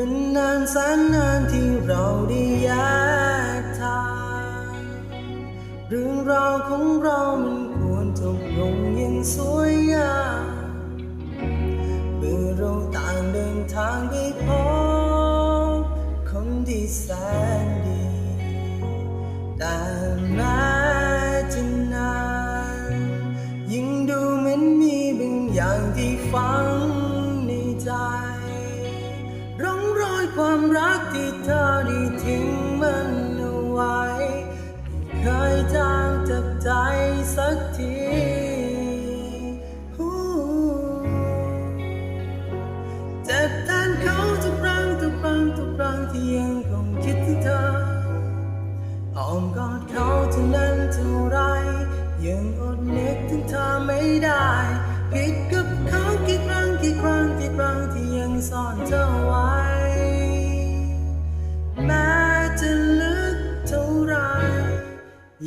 มันนานแสนนานที่เราได้แยกทางเรื่องราวของเรามันควรจบลงอย่างสวยงามเมื่อเราต่างเดินทางไปพบ ได้ทิ้งมันเอาไว้ไม่เคยจางจากใจสักทีเจ็บแทนเขาทุกครั้งทุกครั้งทุกครั้งที่ยังคงคิดถึงเธออ้อมกอดเขาเท่านั้นเท่าไรยัง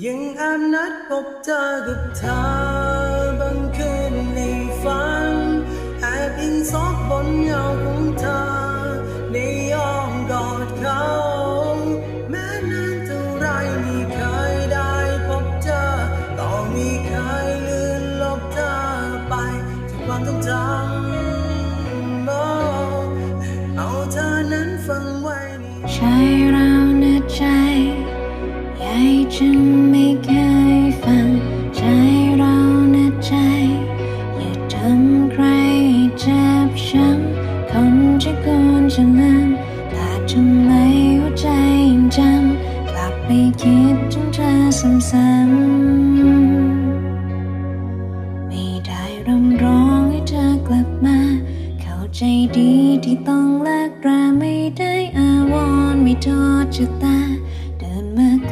ยังแอบนัดพบเจอกับเธอบางคืนในฝันแอบอิงซอกบนเงาของเธอในอ้อมกอดเขา แม้นานเท่าไรไม่เคยได้พบเจอก็ไม่เคยลือนลบเธอไปจากความทรงจำเอาเธอนั้นฝังไว้ในใช่เราในใจ จนไม่เคยฟัง ใจเรานะใจ อย่าทำใครเจ็บช้ำคนจะโกนจะลืมแต่ทำไมหัวใจยังจำกลับไปคิดถึงเธอซ้ำๆไม่ได้รำร้องให้เธอกลับมา เข้าใจดีที่ต้องเลิกราไม่ได้อาวรณ์ไม่ทอชะตา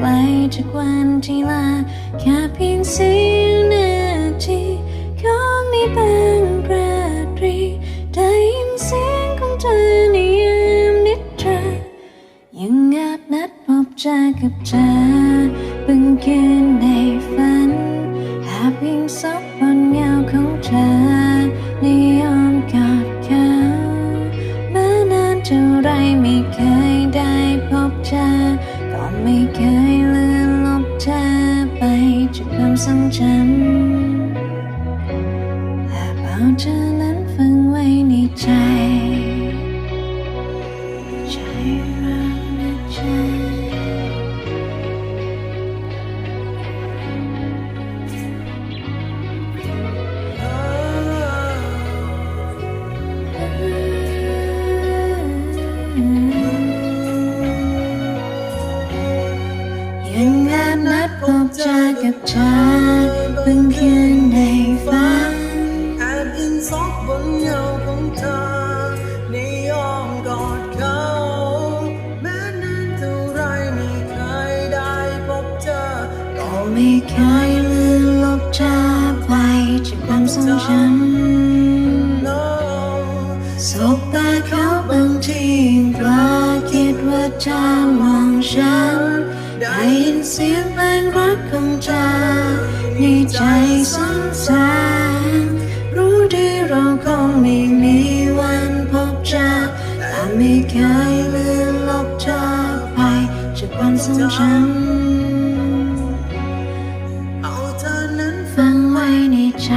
ไกลจากวันที่ลาแค่เพียงเสียนาทีของในบางราตรีได้ยินเสียงของเธอในยามนิทรายังอาจนัดพบเจอกับเธอเพิ่งคืนในฝันหาเพียงซบบนเงาของเธอในยอมกอดเขามื่อนานเท่าไรไม่เคย ทรงจำและเบาเธอนั้นฝังไว้ในใจ ใจเรานะใจ จอกับเธอเพิ่งคืนในฝันแอบอิงซอกบนเงาของเธอในอ้อมกอดเขา แม้นานเท่าไรไม่เคยได้พบเจอก็ไม่เคยลืมลบเธอไปจากความทรงจำสบตาเขาบางทีกล้าคิดว่าเธอมองฉันได้ยินเสียง รักของเธอในใจสังสารรู้ดีเราคงไม่มีวันพบเจอแต่ไม่เคยลืมลบเธอไปจากความทรงจำเอาเธอนั้นฝังไว้ในใจ